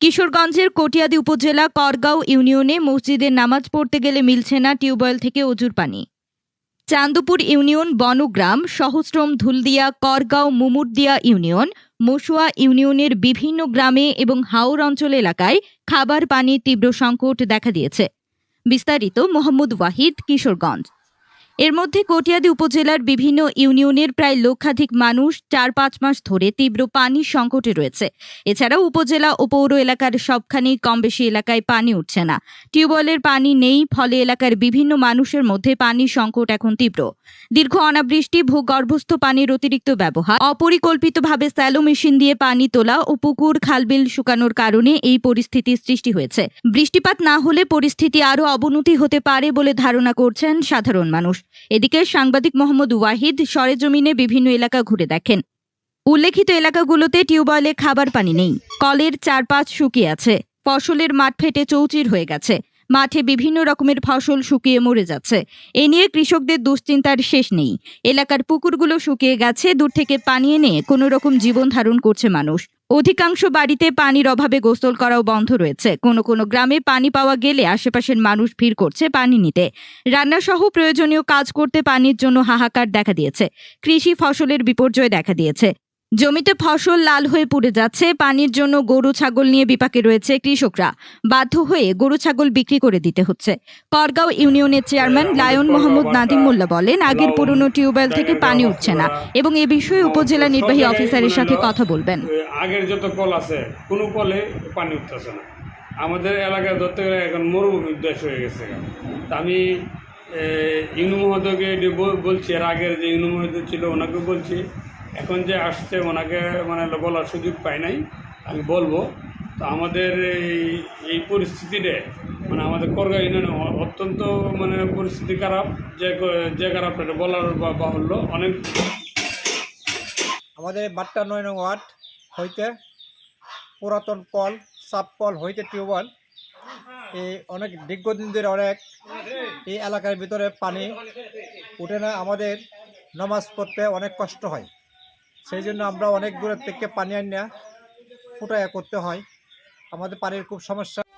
কিশোরগঞ্জের কটিয়াদি উপজেলা করগাঁও ইউনিয়নে মসজিদে নামাজ পড়তে গেলে মিলছে না টিউবওয়েল থেকে অজুর পানি। চান্দপুর ইউনিয়ন বনগ্রাম, সহস্রম ধুলদিয়া, করগাঁও মুমুরদিয়া ইউনিয়ন মসুয়া ইউনিয়নের বিভিন্ন গ্রামে এবং হাওর অঞ্চল এলাকায় খাবার পানির তীব্র সংকট দেখা দিয়েছে। বিস্তারিত মোহাম্মদ ওয়াহিদ, কিশোরগঞ্জ। এর মধ্যে কটিয়াদি উপজেলার বিভিন্ন ইউনিয়নের প্রায় লক্ষাধিক মানুষ চার পাঁচ মাস ধরে তীব্র পানির সংকটে রয়েছে। এছাড়াও উপজেলা ও পৌর এলাকার সবখানেই কম বেশি এলাকায় পানি উঠছে না। টিউবওয়েলের পানি নেই, ফলে এলাকার বিভিন্ন মানুষের মধ্যে পানির সংকট এখন তীব্র। দীর্ঘ অনাবৃষ্টি, ভূগর্ভস্থ পানির অতিরিক্ত ব্যবহার, অপরিকল্পিতভাবে স্যালো মেশিন দিয়ে পানি তোলা ও পুকুর খালবিল শুকানোর কারণে এই পরিস্থিতির সৃষ্টি হয়েছে। বৃষ্টিপাত না হলে পরিস্থিতি আরও অবনতি হতে পারে বলে ধারণা করছেন সাধারণ মানুষ। এদিকে সাংবাদিক মোহাম্মদ ওয়াহিদ সরেজমিনে বিভিন্ন এলাকা ঘুরে দেখেন। উল্লেখিত এলাকাগুলোতে টিউবওয়েলে খাবার পানি নেই। কলের চারপাশ শুকিয়ে আছে। ফসলের মাঠ ফেটে চৌচির হয়ে গেছে। মাঠে বিভিন্ন রকমের ফসল শুকিয়ে মরে যাচ্ছে। এ নিয়ে কৃষকদের দুশ্চিন্তার শেষ নেই। এলাকার পুকুরগুলো শুকিয়ে গেছে। দূর থেকে পানি এনে কোনো রকম জীবন ধারণ করছে মানুষ। অধিকাংশ বাড়িতে পানির অভাবে গোসল করাও বন্ধ রয়েছে। কোনো কোনো গ্রামে পানি পাওয়া গেলে আশেপাশের মানুষ ভিড় করছে পানি নিতে। রান্নাসহ প্রয়োজনীয় কাজ করতে পানির জন্য হাহাকার দেখা দিয়েছে। কৃষি ফসলের বিপর্যয় দেখা দিয়েছে। জমিতে ফসল লাল হয়ে পুড়ে যাচ্ছে, পানির জন্য গরু, ছাগল নিয়ে বিপাকে রয়েছে কৃষকরা। বাধ্য হয়ে গরু, ছাগল বিক্রি করে দিতে হচ্ছে। করগাঁও ইউনিয়নের চেয়ারম্যান লায়ন মোহাম্মদ নাদিম মোল্লা বলেন, আগের পুরনো টিউবওয়েল থেকে পানি উঠছে না এবং এ বিষয়ে উপজেলা নির্বাহী অফিসারের সাথে কথা বলবেন। আগের যত কল আছে, কোনো কলে পানি উঠতেছে না। আমাদের এলাকায় ধরতে গেলে এখন মরুভূমির দেশ হয়ে গেছে। আমি ইউনু মহোদয়কে বলছি, এর আগের যে ইউনু মহোদয় ছিল, ওনাকে বলছি এখন যে আসছে, ওনাকে মানে বলার সুযোগ পাই নাই, আমি বলব। তো আমাদের এই এই পরিস্থিতিতে মানে আমাদের করগা ইউনিয়নে অত্যন্ত মানে পরিস্থিতি খারাপ, যে যে খারাপ এটা বলার বাহুল্য, অনেক আমাদের বাট্টা নয় নং ওয়ার্ড হইতে পুরাতন কল সাব কল হইতে টিউবওয়েল। এই অনেক দীর্ঘদিন ধরে অনেক এই এলাকার ভিতরে পানি উঠে না, আমাদের নামাজ পড়তে অনেক কষ্ট হয়। সেই জন্য আমরা অনেক দূরের থেকে পানি আনিয়া ফুটাইয়া করতে হয়। আমাদের পানির খুব সমস্যা।